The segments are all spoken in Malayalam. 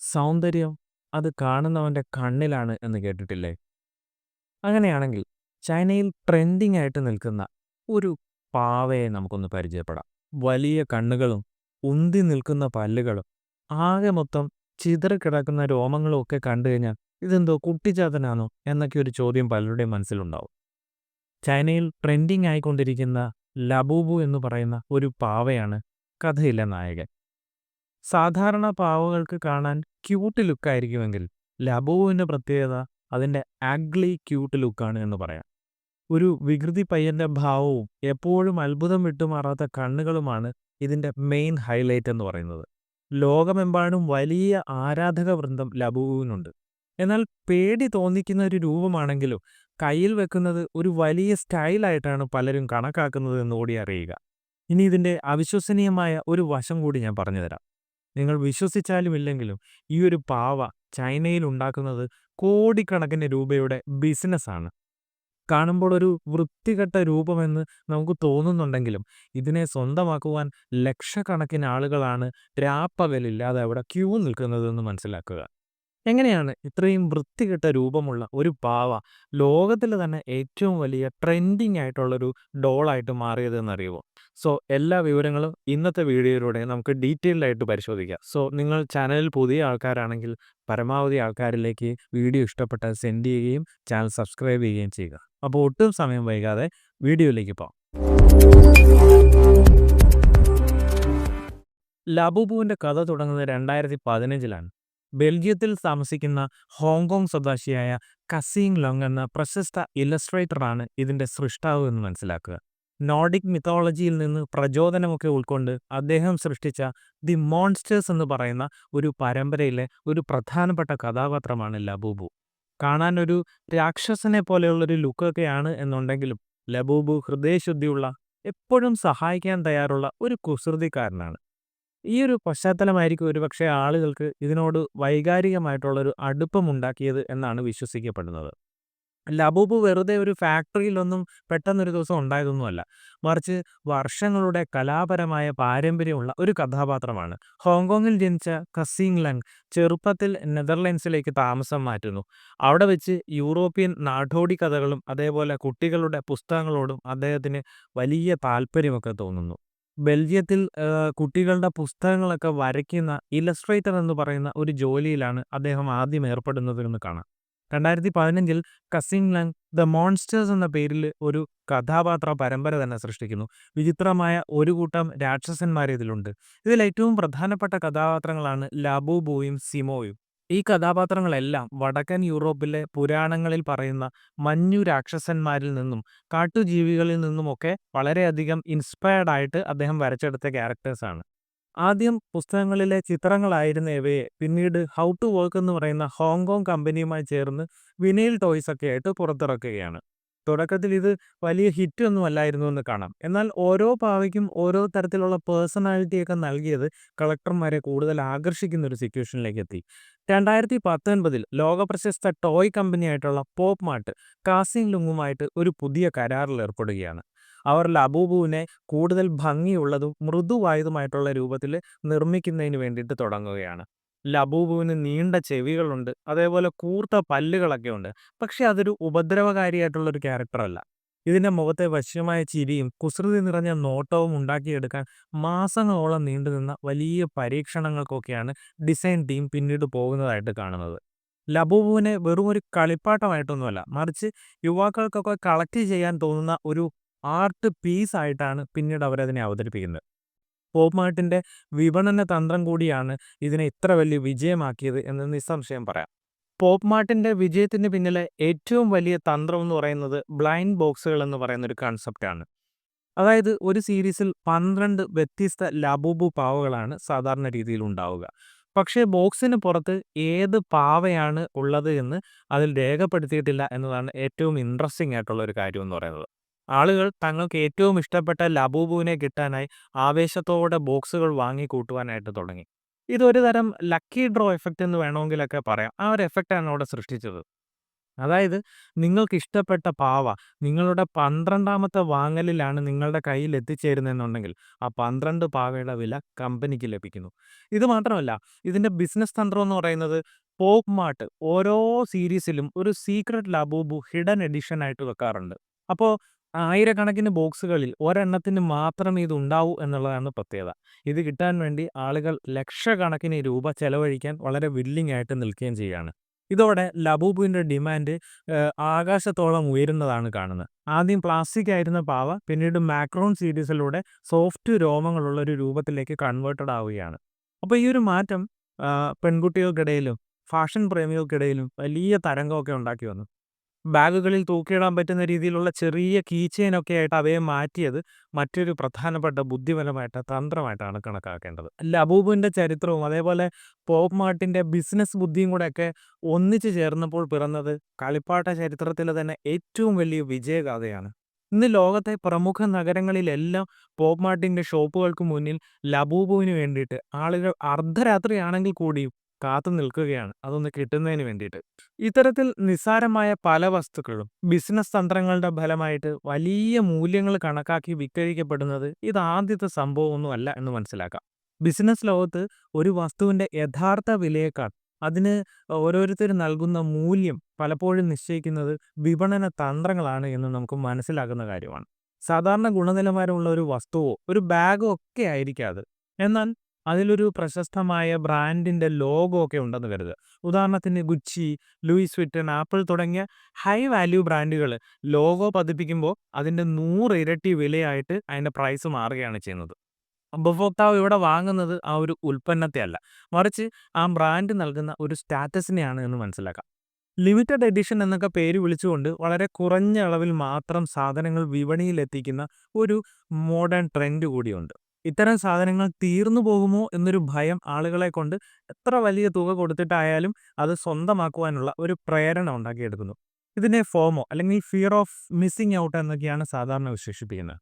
സൗന്ദര്യം അത് കാണുന്നവന്റെ കണ്ണിലാണ് എന്ന് കേട്ടിട്ടില്ലേ? അങ്ങനെയാണെങ്കിൽ ചൈനയിൽ ട്രെൻഡിങ് ആയിട്ട് നിൽക്കുന്ന ഒരു പാവയെ നമുക്കൊന്ന് പരിചയപ്പെടാം. വലിയ കണ്ണുകളും ഉന്തി നിൽക്കുന്ന പല്ലുകളും ആകെ മൊത്തം ചിതറിക്കിടക്കുന്ന രോമങ്ങളും ഒക്കെ കണ്ടു കഴിഞ്ഞാൽ ഇതെന്തോ കുട്ടിച്ചാത്തനാണോ എന്നൊക്കെ ഒരു ചോദ്യം പലരുടെയും മനസ്സിലുണ്ടാവും. ചൈനയിൽ ട്രെൻഡിങ് ആയിക്കൊണ്ടിരിക്കുന്ന ലബൂബു എന്ന് പറയുന്ന ഒരു പാവയാണ് കഥയിലെ നായകൻ. സാധാരണ പാവകൾക്ക് കാണാൻ ക്യൂട്ട് ലുക്കായിരിക്കുമെങ്കിൽ ലബോവിന്റെ പ്രത്യേകത അതിന്റെ അഗ്ലി ക്യൂട്ട് ലുക്കാണ് എന്ന് പറയാം. ഒരു വികൃതി പയ്യന്റെ ഭാവവും എപ്പോഴും അത്ഭുതം വിട്ടുമാറാത്ത കണ്ണുകളുമാണ് ഇതിന്റെ മെയിൻ ഹൈലൈറ്റ് എന്ന് പറയുന്നത്. ലോകമെമ്പാടും വലിയ ആരാധക വൃന്ദം ലബുവിനുണ്ട് എന്നാൽ പേടി തോന്നിക്കുന്ന ഒരു രൂപമാണെങ്കിലും കയ്യിൽ വെക്കുന്നത് ഒരു വലിയ സ്റ്റൈലായിട്ടാണ് പലരും കണക്കാക്കുന്നത് എന്ന് കൂടി അറിയുക. ഇനി ഇതിന്റെ അവിശ്വസനീയമായ ഒരു വശം കൂടി ഞാൻ പറഞ്ഞുതരാം. നിങ്ങൾ വിശ്വസിച്ചാലും ഇല്ലെങ്കിലും ഈ ഒരു പാവ ചൈനയിൽ ഉണ്ടാക്കുന്നത് കോടിക്കണക്കിന് രൂപയുടെ ബിസിനസ്സാണ്. കാണുമ്പോൾ ഒരു വൃത്തികെട്ട രൂപമെന്ന് നമുക്ക് തോന്നുന്നുണ്ടെങ്കിലും ഇതിനെ സ്വന്തമാക്കുവാൻ ലക്ഷക്കണക്കിന് ആളുകളാണ് രാപ്പകലില്ലാതെ അവിടെ ക്യൂ നിൽക്കുന്നതെന്ന് മനസ്സിലാക്കുക. എങ്ങനെയാണ് ഇത്രയും വൃത്തികെട്ട രൂപമുള്ള ഒരു പാവ ലോകത്തിൽ തന്നെ ഏറ്റവും വലിയ ട്രെൻഡിങ് ആയിട്ടുള്ളൊരു ഡോളായിട്ട് മാറിയതെന്നറിയുമോ? സോ എല്ലാ വിവരങ്ങളും ഇന്നത്തെ വീഡിയോയിലൂടെ നമുക്ക് ഡീറ്റെയിൽഡ് ആയിട്ട് പരിശോധിക്കാം. സോ നിങ്ങൾ ചാനലിൽ പുതിയ ആൾക്കാരാണെങ്കിൽ പരമാവധി ആൾക്കാരിലേക്ക് വീഡിയോ ഇഷ്ടപ്പെട്ടാൽ സെൻഡ് ചെയ്യുകയും ചാനൽ സബ്സ്ക്രൈബ് ചെയ്യുകയും ചെയ്യുക. അപ്പോൾ ഒട്ടും സമയം വൈകാതെ വീഡിയോയിലേക്ക് പോകാം. ലാബുബുവിന്റെ കഥ തുടങ്ങുന്നത് രണ്ടായിരത്തി പതിനഞ്ചിലാണ്. ബെൽജിയത്തിൽ താമസിക്കുന്ന ഹോങ്കോങ് സ്വദേശിയായ കസീങ് ലോങ് എന്ന പ്രശസ്ത ഇലസ്ട്രേറ്ററാണ് ഇതിന്റെ സൃഷ്ടാവ് എന്ന് മനസ്സിലാക്കുക. നോർഡിക് മിത്തോളജിയിൽ നിന്ന് പ്രചോദനമൊക്കെ ഉൾക്കൊണ്ട് അദ്ദേഹം സൃഷ്ടിച്ച ദി മോൺസ്റ്റേഴ്സ് എന്ന് പറയുന്ന ഒരു പരമ്പരയിലെ ഒരു പ്രധാനപ്പെട്ട കഥാപാത്രമാണ് ലബൂബു. കാണാൻ ഒരു രാക്ഷസനെ പോലെയുള്ളൊരു ലുക്കൊക്കെയാണ് എന്നുണ്ടെങ്കിലും ലബൂബു ഹൃദയശുദ്ധിയുള്ള, എപ്പോഴും സഹായിക്കാൻ തയ്യാറുള്ള ഒരു കുസൃതിക്കാരനാണ്. ഈ ഒരു പശ്ചാത്തലമായിരിക്കും ഒരുപക്ഷേ ആളുകൾക്ക് ഇതിനോട് വൈകാരികമായിട്ടുള്ളൊരു അടുപ്പമുണ്ടാക്കിയത് എന്നാണ് വിശ്വസിക്കപ്പെടുന്നത്. ലബൂബു വെറുതെ ഒരു ഫാക്ടറിയിലൊന്നും പെട്ടെന്നൊരു ദിവസം ഉണ്ടായതൊന്നുമല്ല. മറിച്ച് വർഷങ്ങളുടെ കലാപരമായ പാരമ്പര്യമുള്ള ഒരു കഥാപാത്രമാണ്. ഹോങ്കോങ്ങിൽ ജനിച്ച കസിങ് ലങ് ചെറുപ്പത്തിൽ നെതർലൻഡ്സിലേക്ക് താമസം മാറ്റുന്നു. അവിടെ വെച്ച് യൂറോപ്യൻ നാടോടി കഥകളും അതേപോലെ കുട്ടികളുടെ പുസ്തകങ്ങളോടും അദ്ദേഹത്തിന് വലിയ താല്പര്യമൊക്കെ തോന്നുന്നു. ബെൽജിയത്തിൽ കുട്ടികളുടെ പുസ്തകങ്ങളൊക്കെ വരയ്ക്കുന്ന ഇലസ്ട്രേറ്റർ എന്ന് പറയുന്ന ഒരു ജോലിയിലാണ് അദ്ദേഹം ആദ്യം ഏർപ്പെടുന്നത് എന്ന് കാണാം. രണ്ടായിരത്തി പതിനഞ്ചിൽ കസീങ് ലങ് ദ മോൺസ്റ്റേഴ്സ് എന്ന പേരിൽ ഒരു കഥാപാത്ര പരമ്പര തന്നെ സൃഷ്ടിക്കുന്നു. വിചിത്രമായ ഒരു കൂട്ടം രാക്ഷസന്മാർ ഇതിലുണ്ട്. ഇതിൽ ഏറ്റവും പ്രധാനപ്പെട്ട കഥാപാത്രങ്ങളാണ് ലാബുബോയും സിമോയും. ഈ കഥാപാത്രങ്ങളെല്ലാം വടക്കൻ യൂറോപ്പിലെ പുരാണങ്ങളിൽ പറയുന്ന മഞ്ഞു രാക്ഷസന്മാരിൽ നിന്നും കാട്ടുജീവികളിൽ നിന്നുമൊക്കെ വളരെയധികം ഇൻസ്പയർഡ് ആയിട്ട് അദ്ദേഹം വരച്ചെടുത്ത ക്യാരക്ടേഴ്സാണ്. ആദ്യം പുസ്തകങ്ങളിലെ ചിത്രങ്ങളായിരുന്നു ഇവയെ പിന്നീട് ഹൗ ടു വർക്ക് എന്ന് പറയുന്ന ഹോങ്കോങ് കമ്പനിയുമായി ചേർന്ന് വിനയിൽ ടോയ്സ് ഒക്കെ ആയിട്ട് പുറത്തിറക്കുകയാണ്. തുടക്കത്തിൽ ഇത് വലിയ ഹിറ്റ് ഒന്നും അല്ലായിരുന്നു എന്ന് കാണാം. എന്നാൽ ഓരോ പാവയ്ക്കും ഓരോ തരത്തിലുള്ള പേഴ്സണാലിറ്റിയൊക്കെ നൽകിയത് കളക്ടർമാരെ കൂടുതൽ ആകർഷിക്കുന്ന ഒരു സിറ്റുവേഷനിലേക്ക് എത്തി. രണ്ടായിരത്തി പത്തൊൻപതിൽ ലോകപ്രശസ്ത ടോയ് കമ്പനിയായിട്ടുള്ള പോപ്പ് മാർട്ട് കാസിൻ ലുങ്ങുമായിട്ട് ഒരു പുതിയ കരാറിൽ ഏർപ്പെടുകയാണ്. അവർ ലബൂബുവിനെ കൂടുതൽ ഭംഗിയുള്ളതും മൃദുവായതുമായിട്ടുള്ള രൂപത്തിൽ നിർമ്മിക്കുന്നതിന് വേണ്ടിയിട്ട് തുടങ്ങുകയാണ്. ലബൂബുവിന് നീണ്ട ചെവികളുണ്ട്. അതേപോലെ കൂർത്ത പല്ലുകളൊക്കെ ഉണ്ട്. പക്ഷെ അതൊരു ഉപദ്രവകാരിയായിട്ടുള്ള ഒരു ക്യാരക്ടറല്ല ഇതിന്റെ മുഖത്തെ വശ്യമായ ചിരിയും കുസൃതി നിറഞ്ഞ നോട്ടവും ഉണ്ടാക്കിയെടുക്കാൻ മാസങ്ങളോളം നീണ്ടുനിന്ന വലിയ പരീക്ഷണങ്ങൾക്കൊക്കെയാണ് ഡിസൈൻ ടീം പിന്നീട് പോകുന്നതായിട്ട് കാണുന്നത്. ലബൂബുവിനെ വെറും ഒരു കളിപ്പാട്ടമായിട്ടൊന്നുമല്ല, മറിച്ച് യുവാക്കൾക്കൊക്കെ കളക്ട് ചെയ്യാൻ തോന്നുന്ന ഒരു ആർട്ട് പീസ് ആയിട്ടാണ് പിന്നീട് അവരതിനെ അവതരിപ്പിക്കുന്നത്. പോപ്പ് മാർട്ടിന്റെ വിപണന തന്ത്രം കൂടിയാണ് ഇതിനെ ഇത്ര വലിയ വിജയമാക്കിയത് എന്ന് നിസ്സംശയം പറയാം. പോപ്പ് മാർട്ടിന്റെ വിജയത്തിന് പിന്നിലെ ഏറ്റവും വലിയ തന്ത്രം എന്ന് പറയുന്നത് ബ്ലൈൻഡ് ബോക്സുകൾ എന്ന് പറയുന്ന ഒരു കൺസെപ്റ്റാണ്. അതായത് ഒരു സീരീസിൽ പന്ത്രണ്ട് വ്യത്യസ്ത ലബൂബു പാവകളാണ് സാധാരണ രീതിയിൽ ഉണ്ടാവുക. പക്ഷേ ബോക്സിന് പുറത്ത് ഏത് പാവയാണ് ഉള്ളത് എന്ന് അതിൽ രേഖപ്പെടുത്തിയിട്ടില്ല എന്നതാണ് ഏറ്റവും ഇൻട്രസ്റ്റിംഗ് ആയിട്ടുള്ള ഒരു കാര്യം എന്ന് പറയുന്നത്. ആളുകൾ തങ്ങൾക്ക് ഏറ്റവും ഇഷ്ടപ്പെട്ട ലബൂബുവിനെ കിട്ടാനായി ആവേശത്തോടെ ബോക്സുകൾ വാങ്ങിക്കൂട്ടുവാനായിട്ട് തുടങ്ങി. ഇതൊരു തരം ലക്കി ഡ്രോ എഫക്റ്റ് എന്ന് വേണമെങ്കിലൊക്കെ പറയാം. ആ ഒരു എഫക്റ്റാണ് അവിടെ സൃഷ്ടിച്ചത്. അതായത് നിങ്ങൾക്ക് ഇഷ്ടപ്പെട്ട പാവ നിങ്ങളുടെ പന്ത്രണ്ടാമത്തെ വാങ്ങലിലാണ് നിങ്ങളുടെ കയ്യിൽ എത്തിച്ചേരുന്നതെന്നുണ്ടെങ്കിൽ ആ പന്ത്രണ്ട് പാവയുടെ വില കമ്പനിക്ക് ലഭിക്കുന്നു ഇത് മാത്രമല്ല ഇതിന്റെ ബിസിനസ് തന്ത്രം എന്ന് പറയുന്നത് പോപ്പ് മാർട്ട് ഓരോ സീരീസിലും ഒരു സീക്രട്ട് ലബൂബു ഹിഡൻ എഡിഷൻ ആയിട്ട് വെക്കാറുണ്ട് അപ്പോൾ ആയിരക്കണക്കിന് ബോക്സുകളിൽ ഒരെണ്ണത്തിന് മാത്രമേ ഇത് ഉണ്ടാവൂ എന്നുള്ളതാണ് പ്രത്യേകത. ഇത് കിട്ടാൻ വേണ്ടി ആളുകൾ ലക്ഷക്കണക്കിന് രൂപ ചെലവഴിക്കാൻ വളരെ വില്ലിംഗ് ആയിട്ട് നിൽക്കുകയും ചെയ്യുകയാണ്. ഇതോടെ ലബൂബുവിന്റെ ഡിമാൻഡ് ആകാശത്തോളം ഉയരുന്നതാണ് കാണുന്നത്. ആദ്യം പ്ലാസ്റ്റിക് ആയിരുന്ന പാവ പിന്നീട് മാക്രോൺ സീരീസിലൂടെ സോഫ്റ്റ് രോമങ്ങളുള്ള ഒരു രൂപത്തിലേക്ക് കൺവേർട്ടഡ് ആവുകയാണ്. അപ്പോൾ ഈ ഒരു മാറ്റം പെൺകുട്ടികൾക്കിടയിലും ഫാഷൻ പ്രേമികൾക്കിടയിലും വലിയ തരംഗമൊക്കെ ഉണ്ടാക്കി വന്നു. ബാഗുകളിൽ തൂക്കിയിടാൻ പറ്റുന്ന രീതിയിലുള്ള ചെറിയ കീ ചെയിനൊക്കെ ആയിട്ട് അവയെ മാറ്റിയത് മറ്റൊരു പ്രധാനപ്പെട്ട ബുദ്ധിപരമായിട്ട് തന്ത്രമായിട്ടാണ് കണക്കാക്കേണ്ടത്. ലബൂബിന്റെ ചരിത്രവും അതേപോലെ പോപ്പ് മാർട്ടിന്റെ ബിസിനസ് ബുദ്ധിയും കൂടെയൊക്കെ ഒന്നിച്ചു ചേർന്നപ്പോൾ പിറന്നത് കളിപ്പാട്ട ചരിത്രത്തിലെ തന്നെ ഏറ്റവും വലിയ വിജയഗാഥയാണ്. ഇന്ന് ലോകത്തെ പ്രമുഖ നഗരങ്ങളിലെല്ലാം പോപ്പ് മാർട്ടിന്റെ ഷോപ്പുകൾക്ക് മുന്നിൽ ലബൂബുവിന് വേണ്ടിയിട്ട് ആളുകൾ അർദ്ധരാത്രിയാണെങ്കിൽ കൂടിയും കാത്തു നിൽക്കുകയാണ്. അതൊന്ന് കിട്ടുന്നതിന് വേണ്ടിയിട്ട്. ഇത്തരത്തിൽ നിസ്സാരമായ പല വസ്തുക്കളും ബിസിനസ് തന്ത്രങ്ങളുടെ ഫലമായിട്ട് വലിയ മൂല്യങ്ങൾ കണക്കാക്കി വിക്രയിക്കപ്പെടുന്നത് ഇത് ആദ്യത്തെ സംഭവമൊന്നുമല്ല എന്ന് മനസ്സിലാക്കാം. ബിസിനസ് ലോകത്ത് ഒരു വസ്തുവിന്റെ യഥാർത്ഥ വിലയേക്കാൾ അതിന് ഓരോരുത്തർ നൽകുന്ന മൂല്യം പലപ്പോഴും നിശ്ചയിക്കുന്നത് വിപണന തന്ത്രങ്ങളാണ് എന്ന് നമുക്ക് മനസ്സിലാക്കുന്ന കാര്യമാണ്. സാധാരണ ഗുണനിലവാരമുള്ള ഒരു വസ്തുവോ ഒരു ബാഗോ ഒക്കെ ആയിരിക്കാം അത്. എന്നാൽ അതിലൊരു പ്രശസ്തമായ ബ്രാൻഡിന്റെ ലോഗോ ഒക്കെ ഉണ്ടെന്ന് കരുതുക. ഉദാഹരണത്തിന് ഗുച്ചി ലൂയിസ് വിറ്റൺ ആപ്പിൾ തുടങ്ങിയ ഹൈ വാല്യൂ ബ്രാൻഡുകൾ ലോഗോ പതിപ്പിക്കുമ്പോൾ അതിന്റെ നൂറ് ഇരട്ടി വിലയായിട്ട് അതിന്റെ പ്രൈസ് മാറുകയാണ് ചെയ്യുന്നത്. ഉപഭോക്താവ് ഇവിടെ വാങ്ങുന്നത് ആ ഒരു ഉൽപ്പന്നത്തെ അല്ല. മറിച്ച് ആ ബ്രാൻഡ് നൽകുന്ന ഒരു സ്റ്റാറ്റസിനെയാണ് എന്ന് മനസ്സിലാക്കാം. ലിമിറ്റഡ് എഡിഷൻ എന്നൊക്കെ പേര് വിളിച്ചുകൊണ്ട് വളരെ കുറഞ്ഞ അളവിൽ മാത്രം സാധനങ്ങൾ വിപണിയിൽ എത്തിക്കുന്ന ഒരു മോഡേൺ ട്രെൻഡ് കൂടിയുണ്ട്. ഇത്തരം സാധനങ്ങൾ തീർന്നു പോകുമോ എന്നൊരു ഭയം ആളുകളെ കൊണ്ട് എത്ര വലിയ തുക കൊടുത്തിട്ടായാലും അത് സ്വന്തമാക്കുവാനുള്ള ഒരു പ്രേരണ ഉണ്ടാക്കിയെടുക്കുന്നു. ഇതിനെ ഫോമോ അല്ലെങ്കിൽ ഫിയർ ഓഫ് മിസ്സിംഗ് ഔട്ട് എന്നൊക്കെയാണ് സാധാരണ വിശേഷിപ്പിക്കുന്നത്.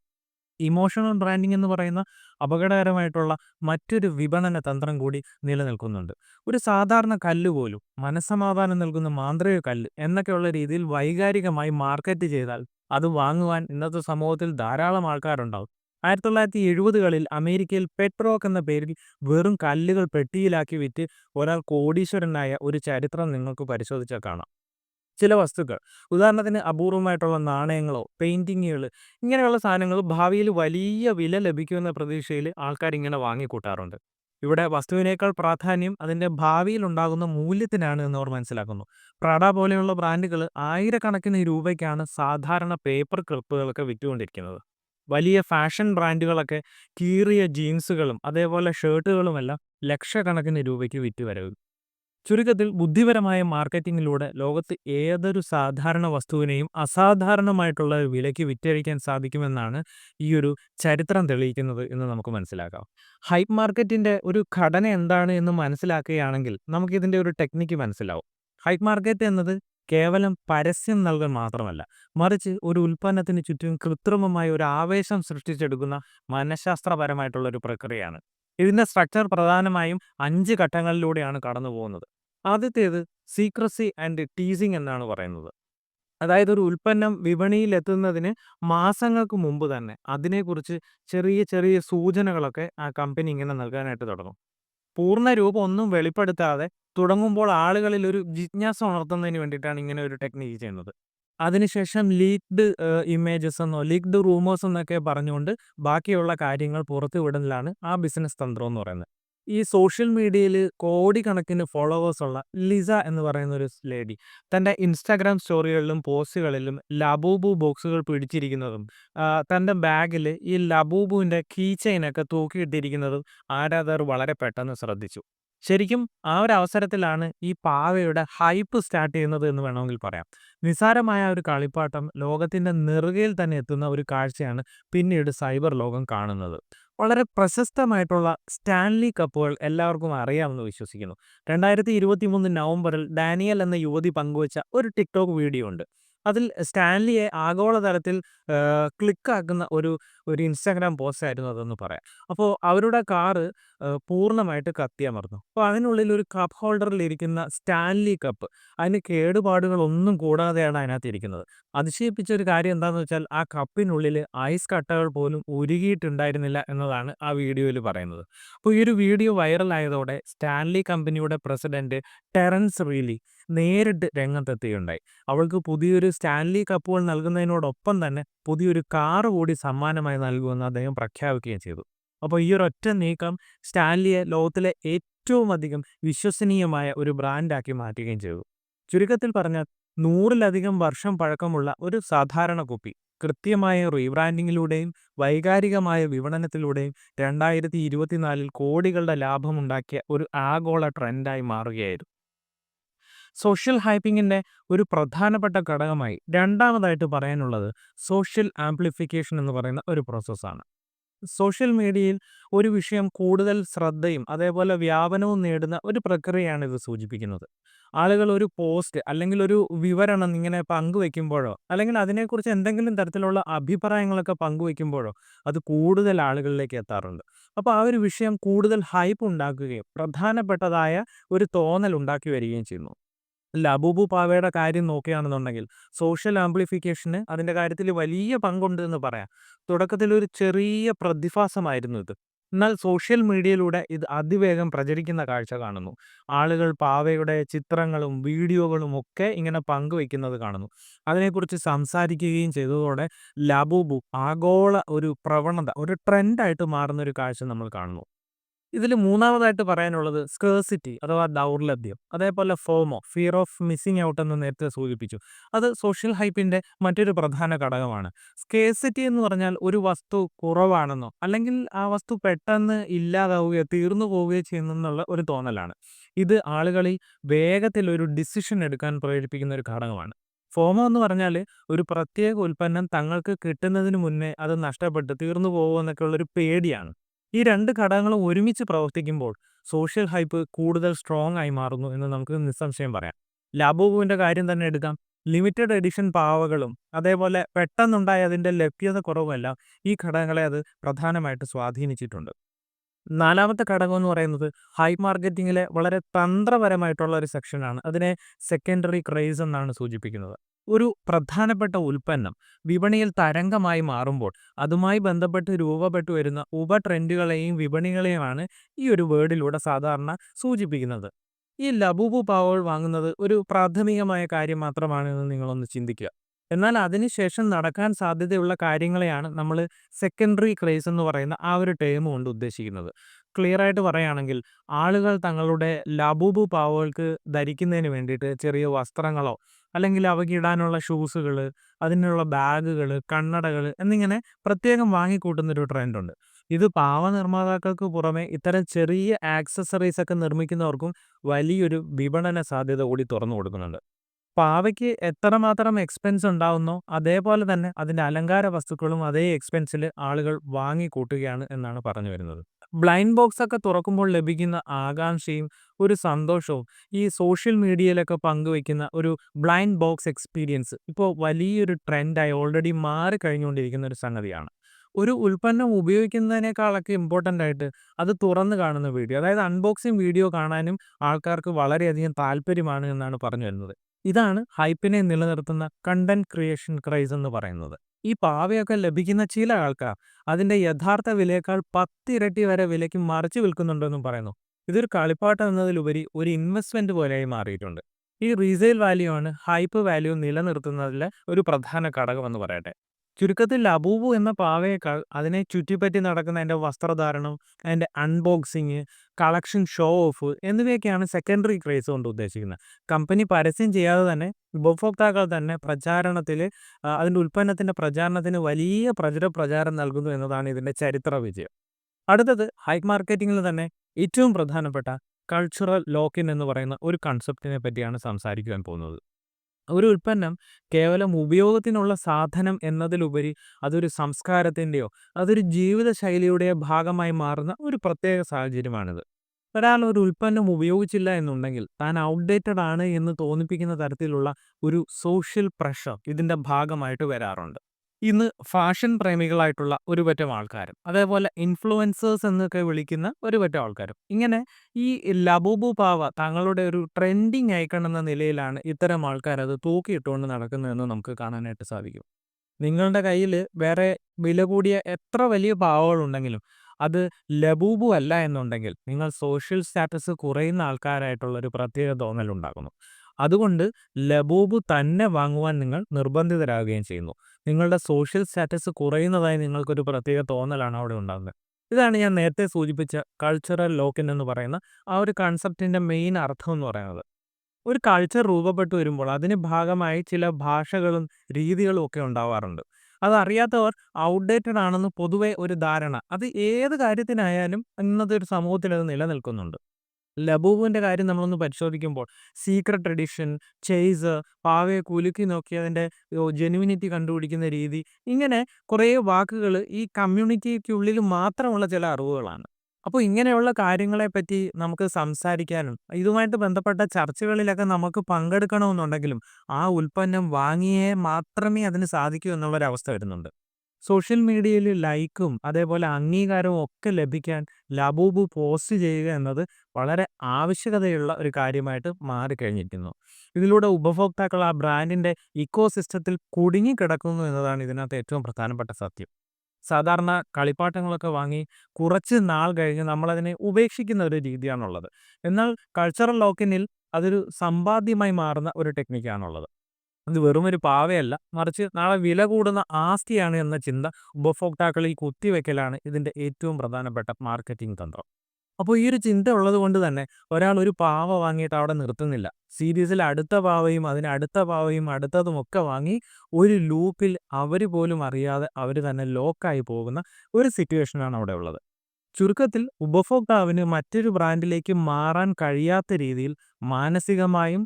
ഇമോഷണൽ ബ്രാൻഡിംഗ് എന്ന് പറയുന്ന അപകടകരമായിട്ടുള്ള മറ്റൊരു വിപണന തന്ത്രം കൂടി നിലനിൽക്കുന്നുണ്ട്. ഒരു സാധാരണ കല്ല് പോലും മനസ്സമാധാനം നൽകുന്ന മാന്ത്രിക കല്ല് എന്നൊക്കെയുള്ള രീതിയിൽ വൈകാരികമായി മാർക്കറ്റ് ചെയ്താൽ അത് വാങ്ങുവാൻ ഇന്നത്തെ സമൂഹത്തിൽ ധാരാളം ആൾക്കാരുണ്ടാവും. ആയിരത്തി തൊള്ളായിരത്തി എഴുപതുകളിൽ അമേരിക്കയിൽ പെട്രോക്ക് എന്ന പേരിൽ വെറും കല്ലുകൾ പെട്ടിയിലാക്കി വിറ്റ് ഒരാൾ കോടീശ്വരനായ ഒരു ചരിത്രം നിങ്ങൾക്ക് പരിശോധിച്ചാൽ കാണാം. ചില വസ്തുക്കൾ ഉദാഹരണത്തിന് അപൂർവമായിട്ടുള്ള നാണയങ്ങളോ പെയിന്റിങ്ങുകൾ ഇങ്ങനെയുള്ള സാധനങ്ങൾ ഭാവിയിൽ വലിയ വില ലഭിക്കുമെന്ന പ്രതീക്ഷയിൽ ആൾക്കാർ ഇങ്ങനെ വാങ്ങിക്കൂട്ടാറുണ്ട്. ഇവിടെ വസ്തുവിനേക്കാൾ പ്രാധാന്യം അതിന്റെ ഭാവിയിൽ ഉണ്ടാകുന്ന മൂല്യത്തിനാണ് എന്ന് അവർ മനസ്സിലാക്കുന്നു. പ്രാഡ പോലെയുള്ള ബ്രാൻഡുകൾ ആയിരക്കണക്കിന് രൂപയ്ക്കാണ് സാധാരണ പേപ്പർ ക്ലിപ്പുകളൊക്കെ വിറ്റുകൊണ്ടിരിക്കുന്നത്. വലിയ ഫാഷൻ ബ്രാൻഡുകളൊക്കെ കീറിയ ജീൻസുകളും അതേപോലെ ഷർട്ടുകളുമെല്ലാം ലക്ഷക്കണക്കിന് രൂപയ്ക്ക് വിറ്റ് വരവ്. ചുരുക്കത്തിൽ ബുദ്ധിപരമായ മാർക്കറ്റിങ്ങിലൂടെ ലോകത്ത് ഏതൊരു സാധാരണ വസ്തുവിനെയും അസാധാരണമായിട്ടുള്ള ഒരു വിലയ്ക്ക് വിറ്റഴിക്കാൻ സാധിക്കുമെന്നാണ് ഈ ഒരു ചരിത്രം തെളിയിക്കുന്നത് എന്ന് നമുക്ക് മനസ്സിലാക്കാം. ഹൈപ്പ് മാർക്കറ്റിന്റെ ഒരു ഘടന എന്താണ് എന്ന് മനസ്സിലാക്കുകയാണെങ്കിൽ നമുക്കിതിന്റെ ഒരു ടെക്നിക്ക് മനസ്സിലാവും. ഹൈപ്പ് മാർക്കറ്റ് എന്നത് കേവലം പരസ്യം നൽകാൻ മാത്രമല്ല മറിച്ച് ഒരു ഉൽപ്പന്നത്തിന് ചുറ്റും കൃത്രിമമായ ഒരു ആവേശം സൃഷ്ടിച്ചെടുക്കുന്ന മനഃശാസ്ത്രപരമായിട്ടുള്ള ഒരു പ്രക്രിയയാണ്. ഇതിന്റെ സ്ട്രക്ചർ പ്രധാനമായും അഞ്ച് ഘട്ടങ്ങളിലൂടെയാണ് കടന്നു പോകുന്നത്. ആദ്യത്തേത് സീക്രസി ആൻഡ് ടീസിങ് എന്നാണ് പറയുന്നത്. അതായത് ഒരു ഉൽപ്പന്നം വിപണിയിൽ എത്തുന്നതിന് മാസങ്ങൾക്ക് മുമ്പ് തന്നെ അതിനെക്കുറിച്ച് ചെറിയ ചെറിയ സൂചനകളൊക്കെ ആ കമ്പനി ഇങ്ങനെ നൽകാനായിട്ട് തുടങ്ങും. പൂർണ രൂപം ഒന്നും വെളിപ്പെടുത്താതെ തുടങ്ങുമ്പോൾ ആളുകളിൽ ഒരു ജിജ്ഞാസ ഉണർത്തുന്നതിന് വേണ്ടിയിട്ടാണ് ഇങ്ങനെ ഒരു ടെക്നിക്ക് ചെയ്യുന്നത്. അതിനുശേഷം ലീക്ഡ് ഇമേജസ് എന്നോ ലീക്ഡ് റൂമേഴ്സ് എന്നൊക്കെ പറഞ്ഞുകൊണ്ട് ബാക്കിയുള്ള കാര്യങ്ങൾ പുറത്തു വിടലാണ് ആ ബിസിനസ് തന്ത്രം എന്ന് പറയുന്നത്. ഈ സോഷ്യൽ മീഡിയയിൽ കോടിക്കണക്കിന് ഫോളോവേഴ്സ് ഉള്ള ലിസ എന്ന് പറയുന്ന ഒരു ലേഡി. തന്റെ ഇൻസ്റ്റാഗ്രാം സ്റ്റോറികളിലും പോസ്റ്റുകളിലും ലബൂബു ബോക്സുകൾ പിടിച്ചിരിക്കുന്നതും തന്റെ ബാഗിൽ ഈ ലബൂബുവിന്റെ കീ ചെയിനൊക്കെ തൂക്കിയിട്ടിരിക്കുന്നതും ആരാധകർ വളരെ പെട്ടെന്ന് ശ്രദ്ധിച്ചു. ശരിക്കും ആ ഒരു അവസരത്തിലാണ് ഈ പാവയുടെ ഹൈപ്പ് സ്റ്റാർട്ട് ചെയ്യുന്നത് എന്ന് വേണമെങ്കിൽ പറയാം. നിസാരമായ ഒരു കളിപ്പാട്ടം ലോകത്തിന്റെ നെറുകയിൽ തന്നെ എത്തുന്ന ഒരു കാഴ്ചയാണ് പിന്നീട് സൈബർ ലോകം കാണുന്നത്. വളരെ പ്രശസ്തമായിട്ടുള്ള സ്റ്റാൻലി കപ്പുകൾ എല്ലാവർക്കും അറിയാമെന്ന് വിശ്വസിക്കുന്നു. രണ്ടായിരത്തി ഇരുപത്തി മൂന്ന് നവംബറിൽ ഡാനിയൽ എന്ന യുവതി പങ്കുവച്ച ഒരു ടിക്ടോക്ക് വീഡിയോ ഉണ്ട്. അതിൽ സ്റ്റാൻലിയെ ആഗോളതലത്തിൽ ക്ലിക്കാക്കുന്ന ഒരു ഒരു ഇൻസ്റ്റാഗ്രാം പോസ്റ്റ് ആയിരുന്നു അതെന്ന് പറയാം. അപ്പോൾ അവരുടെ കാറ് പൂർണമായിട്ട് കത്തിയമർന്നു. അപ്പോൾ അതിനുള്ളിൽ ഒരു കപ്പ് ഹോൾഡറിൽ ഇരിക്കുന്ന സ്റ്റാൻലി കപ്പ് അതിന് കേടുപാടുകളൊന്നും കൂടാതെയാണ് അതിനകത്ത് ഇരിക്കുന്നത്. അതിശയിപ്പിച്ച ഒരു കാര്യം എന്താണെന്ന് വെച്ചാൽ ആ കപ്പിനുള്ളിൽ ഐസ് കട്ടകൾ പോലും ഉരുകിയിട്ടുണ്ടായിരുന്നില്ല എന്നതാണ് ആ വീഡിയോയിൽ പറയുന്നത്. അപ്പോൾ ഈ ഒരു വീഡിയോ വൈറലായതോടെ സ്റ്റാൻലി കമ്പനിയുടെ പ്രസിഡന്റ് ടെറൻസ് റീലി നേരിട്ട് രംഗത്തെത്തുകയുണ്ടായി. അവൾക്ക് പുതിയൊരു സ്റ്റാൻലി കപ്പുകൾ നൽകുന്നതിനോടൊപ്പം തന്നെ പുതിയൊരു കാറ് കൂടി സമ്മാനമായി നൽകുമെന്ന് അദ്ദേഹം പ്രഖ്യാപിക്കുകയും ചെയ്തു. അപ്പോൾ ഈ ഒരൊറ്റ നീക്കം സ്റ്റാൻലിയെ ലോകത്തിലെ ഏറ്റവും അധികം വിശ്വസനീയമായ ഒരു ബ്രാൻഡാക്കി മാറ്റുകയും ചെയ്തു. ചുരുക്കത്തിൽ പറഞ്ഞാൽ നൂറിലധികം വർഷം പഴക്കമുള്ള ഒരു സാധാരണ കുപ്പി കൃത്യമായ റീബ്രാൻഡിങ്ങിലൂടെയും വൈകാരികമായ വിപണനത്തിലൂടെയും 2024ൽ കോടികളുടെ ലാഭമുണ്ടാക്കിയ ഒരു ആഗോള ട്രെൻഡായി മാറുകയായിരുന്നു. സോഷ്യൽ ഹൈപ്പിങ്ങിന്റെ ഒരു പ്രധാനപ്പെട്ട ഘടകമായി രണ്ടാമതായിട്ട് പറയാനുള്ളത് സോഷ്യൽ ആംപ്ലിഫിക്കേഷൻ എന്ന് പറയുന്ന ഒരു പ്രോസസ്സാണ്. സോഷ്യൽ മീഡിയയിൽ ഒരു വിഷയം കൂടുതൽ ശ്രദ്ധയും അതേപോലെ വ്യാപനവും നേടുന്ന ഒരു പ്രക്രിയയാണ് ഇത് സൂചിപ്പിക്കുന്നത്. ആളുകൾ ഒരു പോസ്റ്റ് അല്ലെങ്കിൽ ഒരു വിവരണം ഇങ്ങനെ പങ്കുവെക്കുമ്പോഴോ അല്ലെങ്കിൽ അതിനെക്കുറിച്ച് എന്തെങ്കിലും തരത്തിലുള്ള അഭിപ്രായങ്ങളൊക്കെ പങ്കുവെക്കുമ്പോഴോ അത് കൂടുതൽ ആളുകളിലേക്ക് എത്താറുണ്ട്. അപ്പോൾ ആ ഒരു വിഷയം കൂടുതൽ ഹൈപ്പ് ഉണ്ടാക്കുകയും പ്രധാനപ്പെട്ടതായ ഒരു തോന്നൽ ഉണ്ടാക്കി വരികയും ചെയ്യുന്നു. ലബൂബു പാവയുടെ കാര്യം നോക്കുകയാണെന്നുണ്ടെങ്കിൽ സോഷ്യൽ ആംപ്ലിഫിക്കേഷന് അതിന്റെ കാര്യത്തിൽ വലിയ പങ്കുണ്ട് എന്ന് പറയാം. തുടക്കത്തിൽ ഒരു ചെറിയ പ്രതിഭാസമായിരുന്നു ഇത്. എന്നാൽ സോഷ്യൽ മീഡിയയിലൂടെ ഇത് അതിവേഗം പ്രചരിക്കുന്ന കാഴ്ച കാണുന്നു. ആളുകൾ പാവയുടെ ചിത്രങ്ങളും വീഡിയോകളും ഒക്കെ ഇങ്ങനെ പങ്കുവെക്കുന്നത് കാണുന്നു. അതിനെക്കുറിച്ച് സംസാരിക്കുകയും ചെയ്തതോടെ ലബൂബു ആഗോള ഒരു പ്രവണത ഒരു ട്രെൻഡായിട്ട് മാറുന്ന ഒരു കാഴ്ച നമ്മൾ കാണുന്നു. ഇതിൽ മൂന്നാമതായിട്ട് പറയാനുള്ളത് സ്കേഴ്സിറ്റി അഥവാ ദൗർലഭ്യം. അതേപോലെ FOMO fear of missing out എന്ന് നേരത്തെ സൂചിപ്പിച്ചു. അത് സോഷ്യൽ ഹൈപ്പിന്റെ മറ്റൊരു പ്രധാന ഘടകമാണ്. സ്കേഴ്സിറ്റി എന്ന് പറഞ്ഞാൽ ഒരു വസ്തു കുറവാണെന്നോ അല്ലെങ്കിൽ ആ വസ്തു പെട്ടെന്ന് ഇല്ലാതാവുകയോ തീർന്നു പോവുകയോ ചെയ്യുന്നെന്നുള്ള ഒരു തോന്നലാണ്. ഇത് ആളുകളിൽ വേഗത്തിൽ ഒരു ഡിസിഷൻ എടുക്കാൻ പ്രേരിപ്പിക്കുന്ന ഒരു ഘടകമാണ്. ഫോമോ എന്ന് പറഞ്ഞാൽ ഒരു പ്രത്യേക ഉൽപ്പന്നം തങ്ങൾക്ക് കിട്ടുന്നതിന് മുന്നേ അത് നഷ്ടപ്പെട്ട് തീർന്നു പോകുമെന്നൊക്കെയുള്ളൊരു പേടിയാണ്. ഈ രണ്ട് ഘടകങ്ങളും ഒരുമിച്ച് പ്രവർത്തിക്കുമ്പോൾ സോഷ്യൽ ഹൈപ്പ് കൂടുതൽ സ്ട്രോങ് ആയി മാറുന്നു എന്ന് നമുക്ക് നിസ്സംശയം പറയാം. ലാബോബുവിന്റെ കാര്യം തന്നെ എടുക്കാം. ലിമിറ്റഡ് എഡിഷൻ പാവകളും അതേപോലെ പെട്ടെന്നുണ്ടായ അതിന്റെ ലഭ്യത കുറവുമെല്ലാം ഈ ഘടകങ്ങളെ അത് പ്രധാനമായിട്ട് സ്വാധീനിച്ചിട്ടുണ്ട്. നാലാമത്തെ ഘടകം എന്ന് പറയുന്നത് ഹൈ മാർക്കറ്റിങ്ങിലെ വളരെ തന്ത്രപരമായിട്ടുള്ള ഒരു സെക്ഷനാണ്. അതിനെ സെക്കൻഡറി ക്രൈസ് എന്നാണ് സൂചിപ്പിക്കുന്നത്. ഒരു പ്രധാനപ്പെട്ട ഉൽപ്പന്നം വിപണിയിൽ തരംഗമായി മാറുമ്പോൾ അതുമായി ബന്ധപ്പെട്ട് രൂപപ്പെട്ടു വരുന്ന ഉപ ട്രെൻഡുകളെയും വിപണികളെയുമാണ് ഈ ഒരു വേർഡിലൂടെ സാധാരണ സൂചിപ്പിക്കുന്നത്. ഈ ലബൂബു പാവകൾ വാങ്ങുന്നത് ഒരു പ്രാഥമികമായ കാര്യം മാത്രമാണെന്ന് നിങ്ങളൊന്ന് ചിന്തിക്കുക. എന്നാൽ അതിനുശേഷം നടക്കാൻ സാധ്യതയുള്ള കാര്യങ്ങളെയാണ് നമ്മൾ സെക്കൻഡറി ക്രേസ് എന്ന് പറയുന്ന ആ ഒരു ടേം കൊണ്ട് ഉദ്ദേശിക്കുന്നത്. ക്ലിയർ ആയിട്ട് പറയുകയാണെങ്കിൽ ആളുകൾ തങ്ങളുടെ ലബൂബു പാവകൾക്ക് ധരിക്കുന്നതിന് വേണ്ടിയിട്ട് ചെറിയ വസ്ത്രങ്ങളോ അല്ലെങ്കിൽ അവയ്ക്ക് ഇടാനുള്ള ഷൂസുകൾ അതിനുള്ള ബാഗുകൾ കണ്ണടകൾ എന്നിങ്ങനെ പ്രത്യേകം വാങ്ങിക്കൂട്ടുന്നൊരു ട്രെൻഡുണ്ട്. ഇത് പാവ നിർമ്മാതാക്കൾക്ക് പുറമെ ഇത്തരം ചെറിയ ആക്സസറീസ് ഒക്കെ നിർമ്മിക്കുന്നവർക്കും വലിയൊരു വിപണന സാധ്യത കൂടി തുറന്നു കൊടുക്കുന്നുണ്ട്. പാവയ്ക്ക് എത്രമാത്രം എക്സ്പെൻസ് ഉണ്ടാവുന്നോ അതേപോലെ തന്നെ അതിന്റെ അലങ്കാര വസ്തുക്കളും അതേ എക്സ്പെൻസിൽ ആളുകൾ വാങ്ങി കൂട്ടുകയാണ് എന്നാണ് പറഞ്ഞു വരുന്നത്. ബ്ലൈൻഡ് ബോക്സ് ഒക്കെ തുറക്കുമ്പോൾ ലഭിക്കുന്ന ആകാംക്ഷയും ഒരു സന്തോഷവും ഈ സോഷ്യൽ മീഡിയയിലൊക്കെ പങ്കുവെക്കുന്ന ഒരു ബ്ലൈൻഡ് ബോക്സ് എക്സ്പീരിയൻസ് ഇപ്പോൾ വലിയൊരു ട്രെൻഡായി ഓൾറെഡി മാറിക്കഴിഞ്ഞുകൊണ്ടിരിക്കുന്ന ഒരു സംഗതിയാണ്. ഒരു ഉൽപ്പന്നം ഉപയോഗിക്കുന്നതിനേക്കാളൊക്കെ ഇമ്പോർട്ടന്റ് ആയിട്ട് അത് തുറന്ന് കാണുന്ന വീഡിയോ അതായത് അൺബോക്സിങ് വീഡിയോ കാണാനും ആൾക്കാർക്ക് വളരെയധികം താല്പര്യമാണ് എന്നാണ് പറഞ്ഞു വരുന്നത്. ഇതാണ് ഹൈപ്പിനെ നിലനിർത്തുന്ന കണ്ടന്റ് ക്രിയേഷൻ ക്രൈസ് എന്ന് പറയുന്നത്. ഈ പാവയൊക്കെ ലഭിക്കുന്ന ചില ആൾക്കാർ അതിന്റെ യഥാർത്ഥ വിലയേക്കാൾ 10 ഇരട്ടി വരെ വിലയ്ക്ക് മറിച്ച് വിൽക്കുന്നുണ്ടെന്നും പറയുന്നു. ഇതൊരു കളിപ്പാട്ടം എന്നതിലുപരി ഒരു ഇൻവെസ്റ്റ്മെന്റ് പോലെയായി മാറിയിട്ടുണ്ട്. ഈ റീസെയിൽ വാല്യൂ ആണ് ഹൈപ്പ് വാല്യൂ നിലനിർത്തുന്നതിലെ ഒരു പ്രധാന ഘടകമെന്ന് പറയട്ടെ. ചുരുക്കത്തിൽ ലബൂബു എന്ന പാവയേക്കാൾ അതിനെ ചുറ്റിപ്പറ്റി നടക്കുന്ന എന്റെ വസ്ത്രധാരണം, അതിന്റെ അൺബോക്സിങ് കളക്ഷൻ ഷോ ഓഫ് എന്നിവയൊക്കെയാണ് സെക്കൻഡറി ക്രേസ് കൊണ്ട് ഉദ്ദേശിക്കുന്നത്. കമ്പനി പരസ്യം ചെയ്യാതെ തന്നെ ഉപഭോക്താക്കൾ തന്നെ പ്രചാരണത്തിൽ അതിന്റെ ഉൽപ്പന്നത്തിന്റെ പ്രചാരണത്തിന് വലിയ പ്രചര പ്രചാരം നൽകുന്നു എന്നതാണ് ഇതിന്റെ ചരിത്ര വിജയം. അടുത്തത് ഹൈപ്പ് മാർക്കറ്റിങ്ങിൽ തന്നെ ഏറ്റവും പ്രധാനപ്പെട്ട കൾച്ചറൽ ലോക്കിൻ എന്ന് പറയുന്ന ഒരു കൺസെപ്റ്റിനെ പറ്റിയാണ് സംസാരിക്കുവാൻ പോകുന്നത്. ഒരു ഉൽപ്പന്നം കേവലം ഉപയോഗത്തിനുള്ള സാധനം എന്നതിലുപരി അതൊരു സംസ്കാരത്തിന്റെയോ അതൊരു ജീവിതശൈലിയുടെയോ ഭാഗമായി മാറുന്ന ഒരു പ്രത്യേക സാഹചര്യമാണിത്. ഒരാൾ ഒരു ഉൽപ്പന്നം ഉപയോഗിച്ചില്ല എന്നുണ്ടെങ്കിൽ താൻ ഔട്ട്ഡേറ്റഡ് ആണ് എന്ന് തോന്നിപ്പിക്കുന്ന തരത്തിലുള്ള ഒരു സോഷ്യൽ പ്രഷർ ഇതിന്റെ ഭാഗമായിട്ട് വരാറുണ്ട്. ഇന്ന് ഫാഷൻ പ്രേമികളായിട്ടുള്ള ഒരു പറ്റം ആൾക്കാരും അതേപോലെ ഇൻഫ്ലുവൻസേഴ്സ് എന്നൊക്കെ വിളിക്കുന്ന ഒരു പറ്റം ആൾക്കാരും. ഇങ്ങനെ ഈ ലബൂബു പാവ തങ്ങളുടെ ഒരു ട്രെൻഡിങ് ഐക്കൺ എന്ന നിലയിലാണ് ഇത്തരം ആൾക്കാർ അത് തൂക്കിയിട്ടുകൊണ്ട് നടക്കുന്നതെന്ന് നമുക്ക് കാണാനായിട്ട് സാധിക്കും. നിങ്ങളുടെ കയ്യിൽ വേറെ വില കൂടിയ എത്ര വലിയ പാവകളുണ്ടെങ്കിലും അത് ലബൂബു അല്ല എന്നുണ്ടെങ്കിൽ നിങ്ങൾ സോഷ്യൽ സ്റ്റാറ്റസ് കുറയുന്ന ആൾക്കാരായിട്ടുള്ള ഒരു പ്രത്യേക തോന്നൽ ഉണ്ടാകുന്നു അതുകൊണ്ട് ലബൂബ് തന്നെ വാങ്ങുവാൻ നിങ്ങൾ നിർബന്ധിതരാകുകയും ചെയ്യുന്നു. നിങ്ങളുടെ സോഷ്യൽ സ്റ്റാറ്റസ് കുറയുന്നതായി നിങ്ങൾക്കൊരു പ്രത്യേക തോന്നലാണ് അവിടെ ഉണ്ടാകുന്നത് ഇതാണ് ഞാൻ നേരത്തെ സൂചിപ്പിച്ച കൾച്ചറൽ ലോക്കിൻ എന്ന് പറയുന്ന ആ ഒരു കൺസെപ്റ്റിന്റെ മെയിൻ അർത്ഥം എന്ന് പറയുന്നത്. ഒരു കൾച്ചർ രൂപപ്പെട്ടു വരുമ്പോൾ അതിന് ഭാഗമായി ചില ഭാഷകളും രീതികളും ഒക്കെ ഉണ്ടാവാറുണ്ട്. അതറിയാത്തവർ ഔട്ട്ഡേറ്റഡ് ആണെന്ന് പൊതുവെ ഒരു ധാരണ അത് ഏത് കാര്യത്തിനായാലും ഇന്നത്തെ ഒരു സമൂഹത്തിൽ അത് നിലനിൽക്കുന്നുണ്ട് ലബൂവിന്റെ കാര്യം നമ്മളൊന്ന് പരിശോധിക്കുമ്പോൾ സീക്രട്ട് എഡിഷൻ, ചെയ്സ്, പാവയെ കുലുക്കി നോക്കി അതിന്റെ ജെനുവിനിറ്റി കണ്ടുപിടിക്കുന്ന രീതി, ഇങ്ങനെ കുറേ വാക്കുകൾ ഈ കമ്മ്യൂണിറ്റിക്കുള്ളിൽ മാത്രമുള്ള ചില അറിവുകളാണ്. അപ്പോൾ ഇങ്ങനെയുള്ള കാര്യങ്ങളെപ്പറ്റി നമുക്ക് സംസാരിക്കാനും ഇതുമായിട്ട് ബന്ധപ്പെട്ട ചർച്ചകളിലൊക്കെ നമുക്ക് പങ്കെടുക്കണമെന്നുണ്ടെങ്കിലും ആ ഉൽപ്പന്നം വാങ്ങിയേ മാത്രമേ അതിന് സാധിക്കൂ എന്നുള്ളൊരവസ്ഥ വരുന്നുണ്ട്. സോഷ്യൽ മീഡിയയിൽ ലൈക്കും അതേപോലെ അംഗീകാരവും ഒക്കെ ലഭിക്കാൻ ലബൂബ് പോസ്റ്റ് ചെയ്യുക എന്നത് വളരെ ആവശ്യകതയുള്ള ഒരു കാര്യമായിട്ട് മാറിക്കഴിഞ്ഞിരിക്കുന്നു ഇതിലൂടെ ഉപഭോക്താക്കൾ ആ ബ്രാൻഡിന്റെ ഇക്കോ സിസ്റ്റത്തിൽ കുടുങ്ങിക്കിടക്കുന്നു എന്നതാണ് ഇതിനകത്ത് ഏറ്റവും പ്രധാനപ്പെട്ട സത്യം സാധാരണ കളിപ്പാട്ടങ്ങളൊക്കെ വാങ്ങി കുറച്ച് നാൾ കഴിഞ്ഞ് നമ്മളതിനെ ഉപേക്ഷിക്കുന്ന ഒരു രീതിയാണുള്ളത്. എന്നാൽ കൾച്ചറൽ ലോക്കിനിൽ അതൊരു സമ്പാദ്യമായി മാറുന്ന ഒരു ടെക്നിക്കാണുള്ളത് അത് വെറും ഒരു പാവയല്ല മറിച്ച് നാളെ വില കൂടുന്ന ആസ്തിയാണ് എന്ന ചിന്ത ഉപഭോക്താക്കളിൽ കുത്തിവെക്കലാണ് ഇതിന്റെ ഏറ്റവും പ്രധാനപ്പെട്ട മാർക്കറ്റിംഗ് തന്ത്രം. അപ്പോൾ ഈ ഒരു ചിന്ത ഉള്ളത് കൊണ്ട് തന്നെ ഒരാൾ ഒരു പാവ വാങ്ങിയിട്ട് അവിടെ നിർത്തുന്നില്ല. സീരീസിൽ അടുത്ത പാവയും അതിന് അടുത്ത പാവയും അടുത്തതും ഒക്കെ വാങ്ങി ഒരു ലൂപ്പിൽ അവർ പോലും അറിയാതെ അവർ തന്നെ ലോക്കായി പോകുന്ന ഒരു സിറ്റുവേഷനാണ് അവിടെ ഉള്ളത്. ചുരുക്കത്തിൽ ഉപഭോക്താവിന് മറ്റൊരു ബ്രാൻഡിലേക്ക് മാറാൻ കഴിയാത്ത രീതിയിൽ മാനസികമായും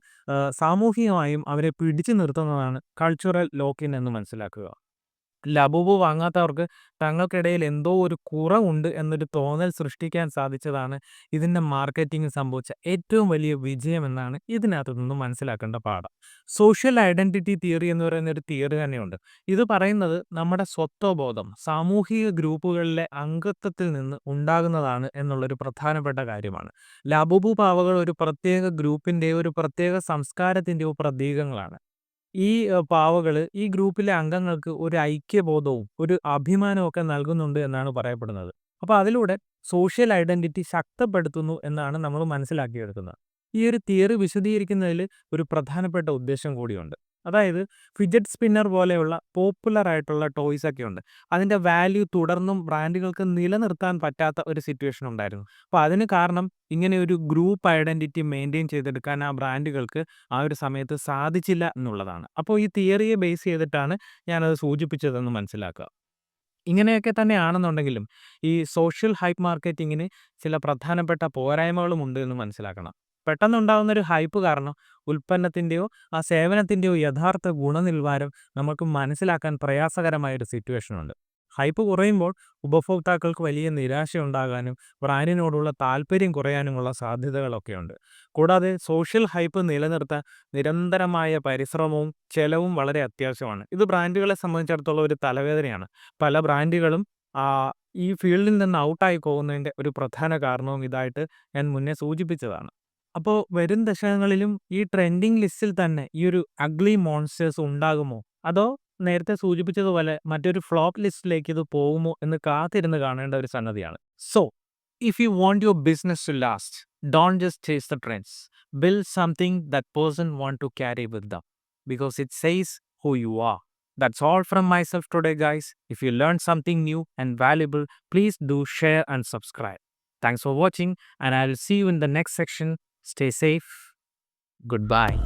സാമൂഹികമായും അവരെ പിടിച്ചു നിർത്തുന്നതാണ് കൾച്ചറൽ ലോക്കിൻ എന്ന് മനസ്സിലാക്കുക. ലബൂബ് വാങ്ങാത്തവർക്ക് തങ്ങൾക്കിടയിൽ എന്തോ ഒരു കുറവുണ്ട് എന്നൊരു തോന്നൽ സൃഷ്ടിക്കാൻ സാധിച്ചതാണ് ഇതിന്റെ മാർക്കറ്റിംഗ് സംഭവിച്ച ഏറ്റവും വലിയ വിജയമെന്നാണ് ഇതിനകത്ത് നിന്നും മനസ്സിലാക്കേണ്ട പാഠം. സോഷ്യൽ ഐഡന്റിറ്റി തിയറി എന്ന് പറയുന്ന ഒരു തിയറി തന്നെയുണ്ട്. ഇത് പറയുന്നത് നമ്മുടെ സ്വത്വബോധം സാമൂഹിക ഗ്രൂപ്പുകളിലെ അംഗത്വത്തിൽ നിന്ന് ഉണ്ടാകുന്നതാണ് എന്നുള്ളൊരു പ്രധാനപ്പെട്ട കാര്യമാണ്. ലബൂബു പാവകൾ ഒരു പ്രത്യേക ഗ്രൂപ്പിന്റെയോ ഒരു പ്രത്യേക സംസ്കാരത്തിന്റെയോ പ്രതീകങ്ങളാണ്. ഈ പാവകൾ ഈ ഗ്രൂപ്പിലെ അംഗങ്ങൾക്ക് ഒരു ഐക്യബോധവും, ഒരു അഭിമാനവും ഒക്കെ നൽകുന്നുണ്ട് എന്നാണ് പറയപ്പെടുന്നത്. അപ്പോൾ അതിലൂടെ സോഷ്യൽ ഐഡന്റിറ്റി ശക്തപ്പെടുത്തുന്നു എന്നാണ് നമ്മൾ മനസ്സിലാക്കിയെടുക്കുന്നത്. ഈ ഒരു തിയറി വിശദീകരിക്കുന്നതിൽ ഒരു പ്രധാനപ്പെട്ട ഉദ്ദേശം കൂടിയുണ്ട്. അതായത് ഫിജറ്റ് സ്പിന്നർ പോലെയുള്ള പോപ്പുലർ ആയിട്ടുള്ള ടോയ്സ് ഒക്കെ ഉണ്ട്. അതിന്റെ വാല്യൂ തുടർന്നും ബ്രാൻഡുകൾക്ക് നിലനിർത്താൻ പറ്റാത്ത ഒരു സിറ്റുവേഷൻ ഉണ്ടായിരുന്നു. അപ്പോൾ അതിന് കാരണം ഇങ്ങനെ ഒരു ഗ്രൂപ്പ് ഐഡന്റിറ്റി മെയിന്റെയിൻ ചെയ്തെടുക്കാൻ ആ ബ്രാൻഡുകൾക്ക് ആ ഒരു സമയത്ത് സാധിച്ചില്ല എന്നുള്ളതാണ്. അപ്പോൾ ഈ തിയറിയെ ബേസ് ചെയ്തിട്ടാണ് ഞാനത് സൂചിപ്പിച്ചതെന്ന് മനസ്സിലാക്കുക. ഇങ്ങനെയൊക്കെ തന്നെയാണെന്നുണ്ടെങ്കിലും ഈ സോഷ്യൽ ഹൈപ്പ് മാർക്കറ്റിങ്ങിന് ചില പ്രധാനപ്പെട്ട പോരായ്മകളും ഉണ്ട് എന്ന് മനസ്സിലാക്കണം. പെട്ടെന്നുണ്ടാകുന്ന ഒരു ഹൈപ്പ് കാരണം ഉൽപ്പന്നത്തിന്റെയോ ആ സേവനത്തിന്റെയോ യഥാർത്ഥ ഗുണനിലവാരം നമുക്ക് മനസ്സിലാക്കാൻ പ്രയാസകരമായ ഒരു സിറ്റുവേഷൻ ഉണ്ട് ഹൈപ്പ് കുറയുമ്പോൾ ഉപഭോക്താക്കൾക്ക് വലിയ നിരാശ ഉണ്ടാകാനും ബ്രാൻഡിനോടുള്ള താല്പര്യം കുറയാനുമുള്ള സാധ്യതകളൊക്കെയുണ്ട്. കൂടാതെ സോഷ്യൽ ഹൈപ്പ് നിലനിർത്താൻ നിരന്തരമായ പരിശ്രമവും ചെലവും വളരെ അത്യാവശ്യമാണ്. ഇത് ബ്രാൻഡുകളെ സംബന്ധിച്ചിടത്തോളം ഒരു തലവേദനയാണ്. പല ബ്രാൻഡുകളും ഈ ഫീൽഡിൽ നിന്ന് ഔട്ടായി പോകുന്നതിന്റെ ഒരു പ്രധാന കാരണവും ഇതായിട്ട് ഞാൻ മുന്നേ സൂചിപ്പിച്ചതാണ്. അപ്പോൾ വരും ദശകങ്ങളിലും ഈ ട്രെൻഡിങ് ലിസ്റ്റിൽ തന്നെ ഈ ഒരു അഗ്ലി മോൺസ്റ്റേഴ്സ് ഉണ്ടാകുമോ? അതോ നേരത്തെ സൂചിപ്പിച്ചതുപോലെ മറ്റൊരു ഫ്ലോപ്പ് ലിസ്റ്റിലേക്ക് ഇത് പോകുമോ എന്ന് കാത്തിരുന്ന് കാണേണ്ട ഒരു സംഗതിയാണ്. So, if you want your business to last, don't just chase the trends. Build something that person want to carry with them. Because it says who you are. That's all from today guys if you you something new and and please please share and subscribe thanks for watching and I will see you in the next section. Stay safe. Goodbye.